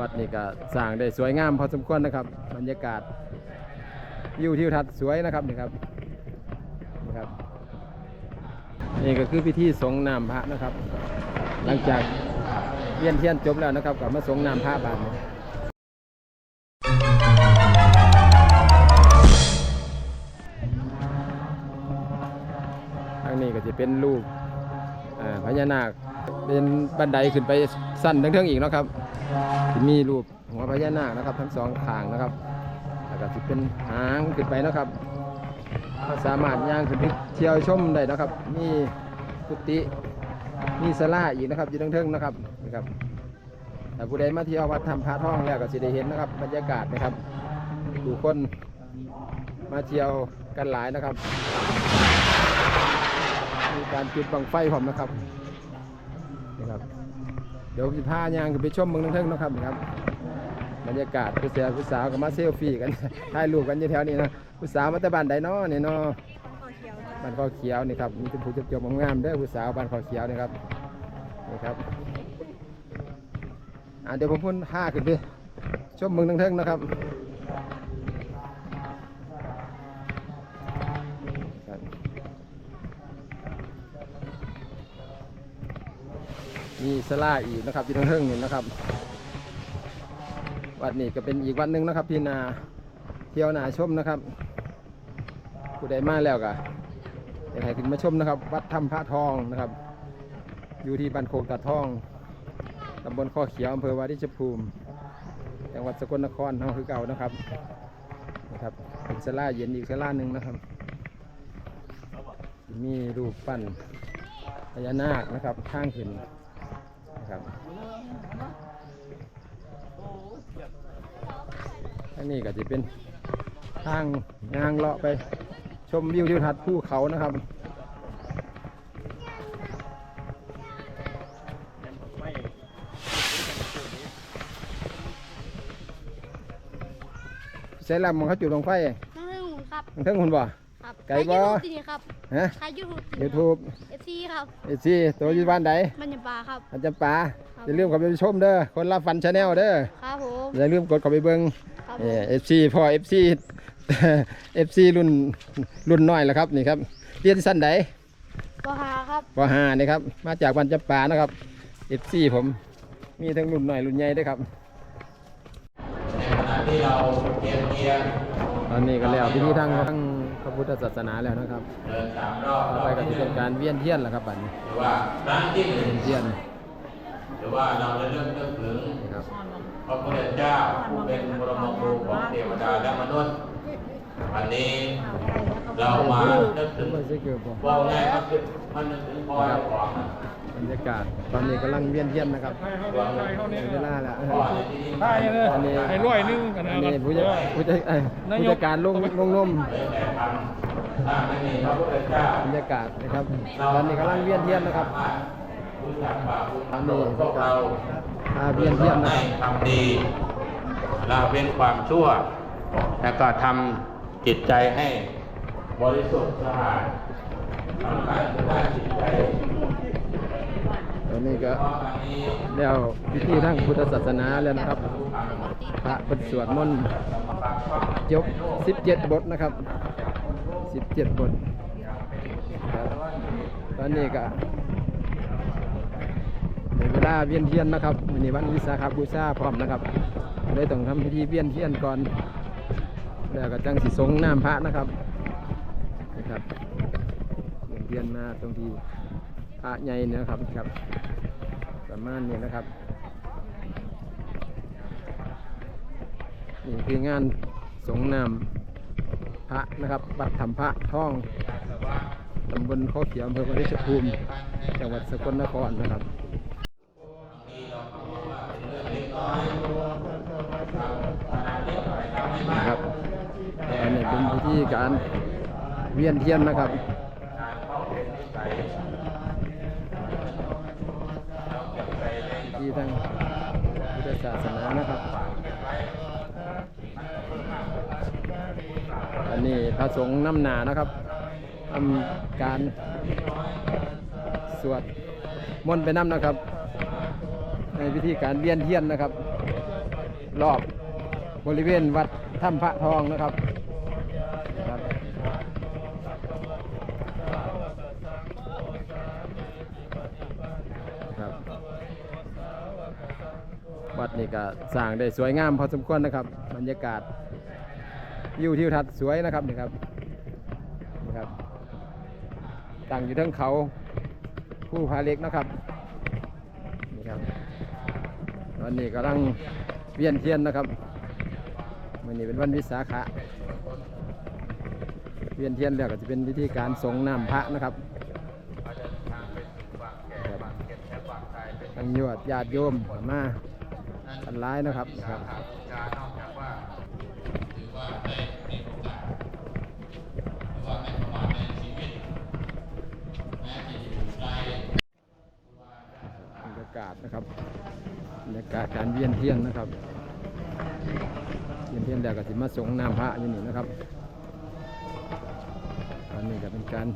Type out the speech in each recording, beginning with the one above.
วัดนี่ก็สร้างได้สวยงามพอสมควรนะครับ บรรยากาศวิวทิวทัศน์สวยนะครับนี่ครับนี่ครับ นี่ก็คือพิธีสงน้ำพระนะครับ หลังจากเวียนเทียนจบแล้วนะครับก็มาสงน้ำพระบานนี้ทางนี้ก็จะเป็นรูปพญานาคเป็นบันไดขึ้นไปสั้นทั้งเทิงๆอีกนะครับ มีรูปหัวพญานาคนะครับ ทั้งสองข้างนะครับแล้วก็จะเป็นหางขึ้นไปนะครับก็สามารถย่างขึ้นไปเที่ยวชมได้นะครับ มีกุฏิมีสลาอีกนะครับอยู่เทิงๆนะครับนะครับแต่ผู้ใดมาเที่ยววัดทำพระท่องแล้วก็สิได้เห็นนะครับ บรรยากาศนะครับผู้คนมาเที่ยวกันหลายนะครับ มีการจุดบังไฟผมนะครับนะครับ ดี๋ยวสิพาย่างไปชมเมืองเทิงๆนะครับนะครับบรรยากาศผู้เสียผู้สาวก็มาเซลฟี่กันถ่ายรูปกันอยู่แถวนี้นะผู้สาวมาแต่บ้านใดนอเนี่ยนอบ้านข้อเขียวนี่ครับมีผู้จบๆงามๆเด้อผู้สาวบ้านข้อเขียวนี่ครับนี่ครับอ่าเดี๋ยวผมพูดห้าขึ้นไปชมเมืองเทิงๆนะครับ มีสลาอีกนะครับอยู่เทิงนี่นะครับ วัดนี้ก็เป็นอีกวันหนึ่งนะครับที่นาเที่ยวนาชมนะครับผู้ใดมาแล้วก็อยากให้ขึ้นมาชมนะครับ วัดถ้ำพระทองนะครับ อยู่ที่บ้านโคกตาทองตำบลข้อเขียวอำเภอวาริชภูมิจังหวัดสกลนครเฮาคือเก่านะครับนะครับเป็นสลาเย็นอีกสลาหนึ่งนะครับ มีรูปปั้นพญานาคนะครับข้างขึ้นน ครับทางนี้ก็จะเป็นทางยางเลาะไป ชมวิวทิวทัศน์ภูเขานะครับใช้ลำของเขาจุดลงไฟนั่งเรื่องผมครับทั้งคนบ่ครับ ไก่บ่ ใครยูทูบที่นี่ครับฮะ ใครยูทูบยูทูบเอฟซีครับ เอซีตัวอยู่บ้านใดมันยาปลาครับ อาจารย์ป๋าครับ อย่าลืมเข้าไปชมเด้อคนรับฟันชาแนลเด้อครับผมอย่าลืมกดเข้าไปเบิ่งครับผเอมฟซีพ่อเอฟซี เอฟซีรุ่นรุ่นน้อยแล้วครับนี่ครับเรียนสั้นใดปหาครับ ปห้านี่ครับ มาจากวันจับปานะครับเอฟซีผม มีทั้งรุ่นหน่อยรุ่นใหญ่ด้วยครับที่เราเทียนเทียนตอนนี้ก็แล้วพิธีทางทาง พระพุทธศาสนาแล้วนะครับเดินสามรอบต่อไปก็จะเป็นการเวียนเทียนแหละครับบัดนี้หรือว่าครั้งที่หนึ่งเวียนเทียนหรือว่าเราจะเริ่มนึกถึงนะครับพระพุทธเจ้าผู้เป็นบรมครูของเทวดาและมนุษย์วันนี้ เรามานึกถึงไม่ใช่เกี่ยวกับว่าง่ายก็คือมันนึกถึงพ่อเราก่อนบรรยากาศตอนนี้กำลังเวียนเทียนนะครับถึงเวลาแล้วพ่อในที่นี้ได้เลยอันนี้ให้ร้อยหนึงกันนะอันครันี้บผู้จัดผู้จัดเอ้ยผู้จัดการลงลงนมเลยแต่ทำถ้าไม่มีพระพุทธเจ้าบรรยากาศนะครับตอนนี้กำลังเวียนเทียนนะครับรู้จักบาปบุญตอนโปรนี้ดพวกเราพาเวียนเทียนนะให้ครับทำดีละเว้นความชั่ว แล้วก็ทำจิตใจให้ บริสุทธิ์สะอาดสำคัญคือด้านจิตใจตอนนี้ก็เพราะอันนี้แล้วพิธีทางพุทธศาสนาแล้วนะครับพระเป็นสวดมนต์ยก 17 บทนะครับ 17 บทครับตอนนี้ก็ในเวลาเวียนเทียนนะครับวันนี้วันวิสาขบูชาพร้อมนะครับเลยต้องทำพิธีเวียนเทียนก่อนแล้วก็จังสิสงน้ำพระนะครับนะครับียนมาตรงที่พระใหญ่เนยนะครับครับ ประมาณนี้นะครับนี่คืองานสงน้ำพระนะครับบัตรธรรมพระท่องตำบลข้อเขียวอำเภอพริชภูมิจังหวัดสกลนครนะครับนะครับอันนี้เป็นพิธีการเวียนเทียนนะครับ ที่ทางพุทธศาสนานะครับ อันนี้พระสงฆ์น้ำหนานะครับทำการสวดมนต์ไปน้ำนะครับ ในพิธีการเวียนเทียนนะครับ รอบบริเวณวัดถ้ำพระทองนะครับ ดนี่ก็สร้างได้สวยงามพอสมควรนะครับ บรรยากาศวิวทิวทัศน์สวยนะครับนี่ครับนี่ครับตั้งอยู่ทั้งเขาผู้พาเล็กนะครับนี่ครับวันนี้กำลังเวียนเทียนนะครับวันนี้เป็นวันวิสาขะเวียนเทียนแล้วก็จะเป็นวิธีการสงน้ำพระนะครับครับทั้งยวดญาติโยมมาันร้ายนะครับนะครับบรรยากาศนะครับบรรยากาศการเวียนเทียนนะครับเวียนเทียนแล้วก็สิมาสงน้ำพระอยู่นี่นะครับอันนี้ก็เป็นการ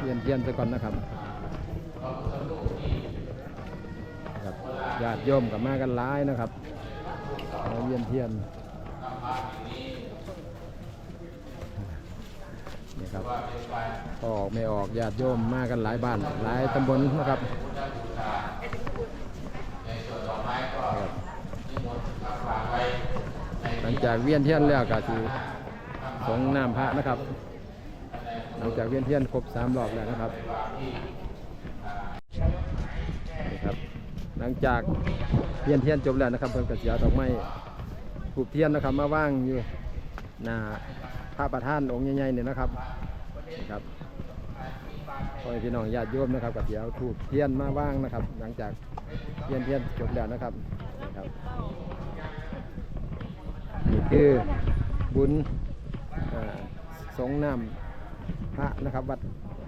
เวียนเทียนซะก่อนนะครับ ครับญาติโยมกับมากันหลายนะครับมาเวียนเทียนนี่ครับออกไม่ออกญาติโยมมากันหลายบ้านหลายตำบลนะครับหลังจากเวียนเทียนแล้วก็คือสงน้ำพระนะครับ หลังจากเวียนเทียนครบสามรอบแล้วนะครับ งจากเวียนเทียนจบแล้วนะครับเพิ่นก็สิเอาดอกไม้ถูกเทียนนะครับ มาว่างอยู่หน้าพระประธานองค์ใหญ่ๆเนี่ยนะครับนี่ครับขอพี่น้องญาติโยมนะครับกับเดี๋ยวถูกเทียนมาว่างนะครับ หลังจากเทียนเทียนจบแล้วนะครับนะครับนี่คือบุญอ่าสงน้ำพระนะครับ วัด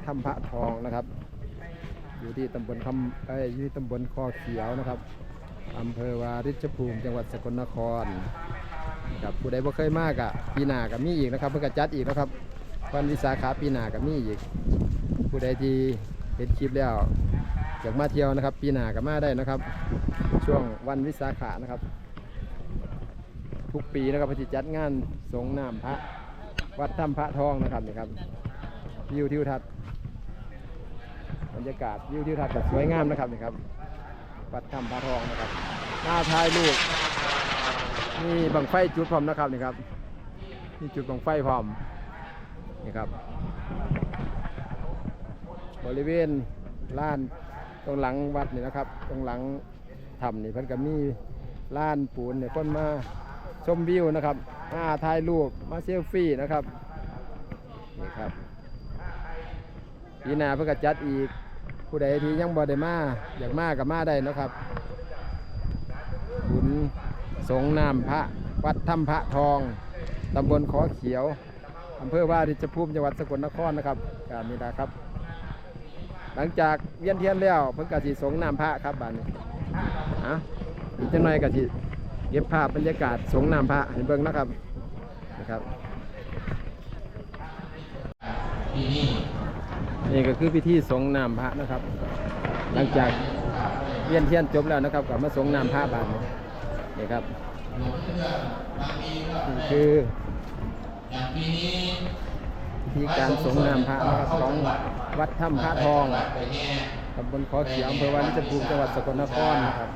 ถ้ำพระทองนะครับ อยู่ที่ตำบลคำเอ้ยอยู่ที่ตำบลคอเขียวนะครับอำเภอวาริชภูมิจังหวัดสกลนครครับผู้ใดบ่เคยมากอะปีหน้ากับมีอีกนะครับ เพื่อจัดอีกนะครับวันวิสาขาปีหน้ากับมีอีก ผู้ใดที่เห็นคลิปแล้วอยากมาเที่ยวนะครับ ปีหน้าก็มาได้นะครับ ช่วงวันวิสาขะนะครับ ทุกปีนะครับพจิจัดงานสงน้ำพระ วัดถ้ำพระทองนะครับนี่ครับวิวทิวทัศน์ บรรยากาศวิวทิวทัศน์ก็สวยงามนะครับนี่ครับวัดถ้ำพระทองนะครับหน้าท้ายลูกนี่บังไฟจุดพร้อมนะครับนี่ครับนี่จุดบังไฟพร้อมนี่ครับ บริเวณลานตรงหลังวัดนี่นะครับ ตรงหลังถ้ำนี่เพิ่นก็มีลานปูนเนี่ยคนมาชมวิวนะครับมาถ่ายรูปมาเซลฟี่นะครับนี่ครับปีนาเพิ่นก็จัดอีก ผู้ใดที่ยังบ่ได้มาอยากมาก็มาได้นะครับ บุญสงน้ำพระวัดถ้ำพระทองตำบลขอเขียวอำเภอว่าริชภูมิจังหวัดสกลนครนะครับกามีนาครับ หลังจากเวียนเทียนแล้วเพิ่งกะสิสงน้ำพระครับบ้านนี้อะอีกจังหน่อยกะสิเก็บภาพบรรยากาศสงน้ำพระให้เบิ่งนะครับนะครับที่ นี่ก็คือพิธีสงน้ำพระนะครับ หลังจากเวียนเทียนจบแล้วนะครับก็มาสงน้ำพระบานนี้นี่ครับนี่คือพิธีการสงน้ำพระนะครับของวัดถ้ำพระทองตำบลขอเขียวอำเภอวาริชภูมิจังหวัดสกลนครนะครับ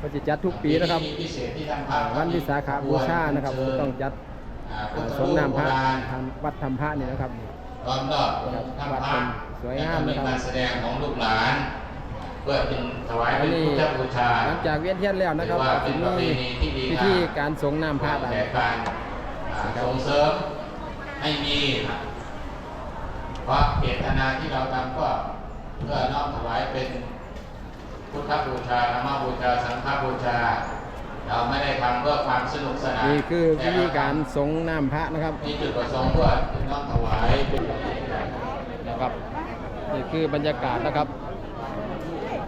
ก็จะจัดทุกปีนะครับพิเศษที่ทำพอ่าระวันวิสาขาบูชานะครับต้องจัดสงน้ำพระทางวัดธรรมพระนี่นะครับ ล้อมรอบองค์วัท่าดพเป็ระนสวยงามและนะครับเป็นการแสดงของลูกหลาน เพื่อเป็นถวายอัเป็นนนี้พุทธบูชาหลังจากเวียนเทียนแล้วนะครับถือว่าก็เป็จะนประเพมีณีที่ดีพิธีการสงน้ำพระแต่ต่างการอ่าส่งเสริมให้มีเพราะเจตนาที่เราทำก็เพื่อน้อมถวายเป็นพุทธบูชาธรรมบูชา สังฆบูชา เราไม่ได้ทำเพื่อความสนุกสนานนี่คือพิธีการสงน้ำพระนะครับมีจุดประสงค์เพื่อน้อมถวายเป็น นะครับนี่ คือบรรยากาศนะครับ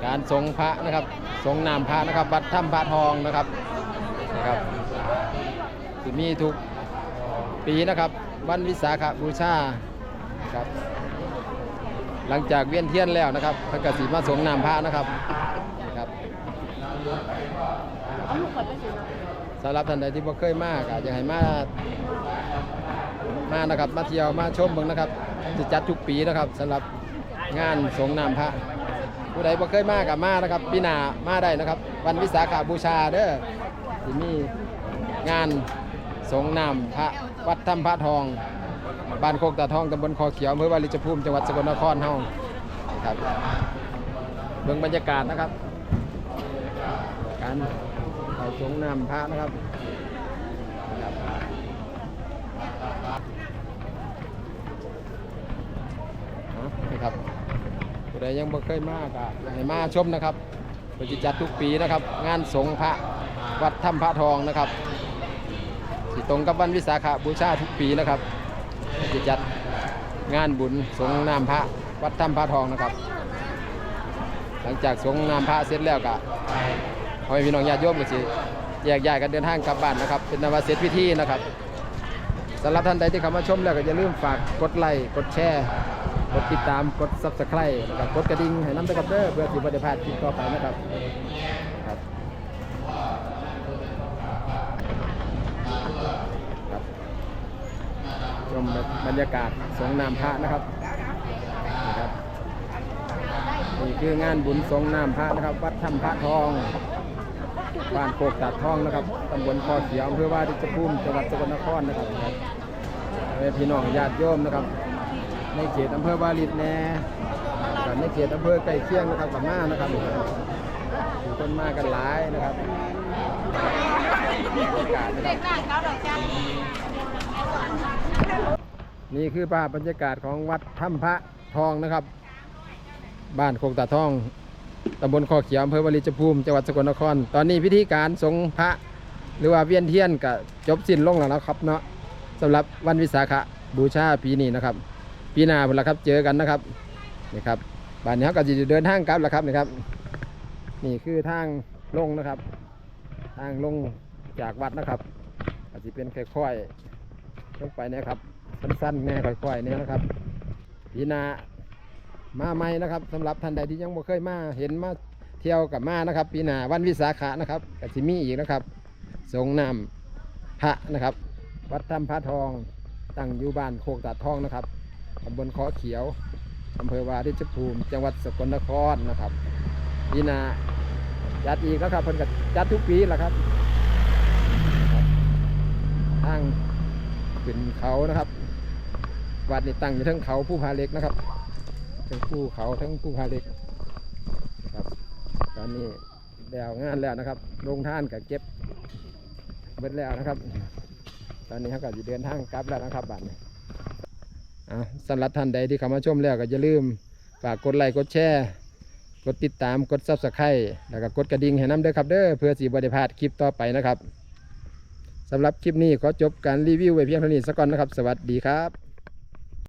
การสงพระนะครับ สงน้ำพระนะครับ วัดถ้ำพระทองนะครับนะครับจะมีทุกปีนะครับวันวิสาขบูชาครับ หลังจากเวียนเทียนแล้วนะครับพระกษีมาสงน้ำพระนะครับนะครับสำหรับท่านใดที่บ่เคยมากอยากให้มามานะครับ มาเที่ยวมาชมเบิ่งนะครับจะจัดทุกปีนะครับสำหรับ งานสงน้ำพระผู้ใดบ่เคยมากับมานะครับปีหนามาได้นะครับ วันวิสาขบูชาเด้อที่มีงานสงน้ำพระวัดถ้ำพระทองบ้านโคกตาทองตำบลคอเขียวอำเภอวาริชภูมิจังหวัดสกลนครเฮาครับเบิ่งบรรยากาศนะครับ การเข้าสงน้ำพระนะครับเอานะครับ ใดยังบ่เคยมากอยากให้มาชมนะครับเปิดจัดทุกปีนะครับ งานสงฆ์พระวัดถ้ำพระทองนะครับสิตรงกับวันวิสาขบูชาทุกปีนะครับจะจัดงานบุญสงน้ำพระวัดถ้ำพระทองนะครับ หลังจากสงน้ำพระเสร็จแล้วก็พ่อแม่พี่น้องญาติโยมก็สิแยกย้ายกันเดินทางกลับบ้านนะครับ เป็นนวาเสร็จพิธีนะครับสำหรับท่านใดที่เข้ามาชมแล้วก็อย่าลืมฝากกดไลค์กดแชร์ กดติดตามกด subscribe แล้วก็กดกระดิ่งให้น้ำตะกับเด้อเพื่อที่บ่ได้พลาดคลิปต่อไปนะครับครับครับชมบรรยากาศสงน้ำพระนะครับนะครับนี่คืองานบุญสงน้ำพระนะครับ วัดถ้ำพระทองบ้านโคกตัดทองนะครับตำบลคอเขียวอำเภอว่าดิจภูมิจังหวัดสกลนครนะครับเอ่อพี่น้องญาติโยมนะครับ ในเขตอำเภอวารินแน่กับในเขตอำเภอใกล้เคียงนะครับกับมานะครับมีคนมากันหลายนะครับนี่คือภาพบรรยากาศของวัดถ้ำพระทองนะครับ บ้านโคกตาทองตำบลคอเขียวอำเภอวาริจภูมิจังหวัดสกลนคร ตอนนี้พิธีการสงพระหรือว่าเวียนเทียนก็จบสิ้นลงแล้วนะครับเนาะสำหรับวันวิสาขบูชาปีนี้นะครับ ปีหน้าพุ่นละครับ เจอกันนะครับนี่ครับบ้านนี้เขาก็จะเดินทางกลับแล้วครับนี่ครับ นี่คือทางลงนะครับ ทางลงจากวัดนะครับอาจจะเป็นค่อยๆลงไปนะครับ สั้นๆแน่ค่อยๆเนี่ยนะครับปีหน้ามาใหม่นะครับสำหรับท่านใดที่ยังบ่เคยมาเห็นมาเที่ยวกับมานะครับ ปีหน้าวันวิสาขะนะครับกสิมีอีกนะครับสงนำพระนะครับ วัดถ้ำพระทองตั้งอยู่บ้านโคกตัดทองนะครับ ตำบลขอเขียวอำเภอวาริชภูมิ จังหวัดสกลนครนะครับปีหน้าจัดอีกแล้วครับเพิ่นก็จัดทุกปีแหละครับทางขึ้นเขานะครับ วัดนี่ตั้งอยู่ทั้งเขาผู้พาเล็กนะครับ ทั้งภูเขาทั้งภูพาเล็กนะครับ ตอนนี้แล้วงานแล้วนะครับลงท่านกับเก็บเบิดแล้วนะครับ ตอนนี้เขาก็จะเดินทางกลับแล้วนะครับบัดนี้ อะสำหรับท่านใดที่เข้ามาชมแล้วก็อย่าลืมฝากกดไลค์กดแชร์ กดติดตามกดซับสไครต์แล้วก็กดกระดิ่งให้น้ำเด้อครับเด้อเพื่อสีบริพลาดคลิปต่อไปนะครับสำหรับคลิปนี้ขอจบการรีวิวไว้เพียงเท่านี้สักก่อนนะครับ สวัสดีครับ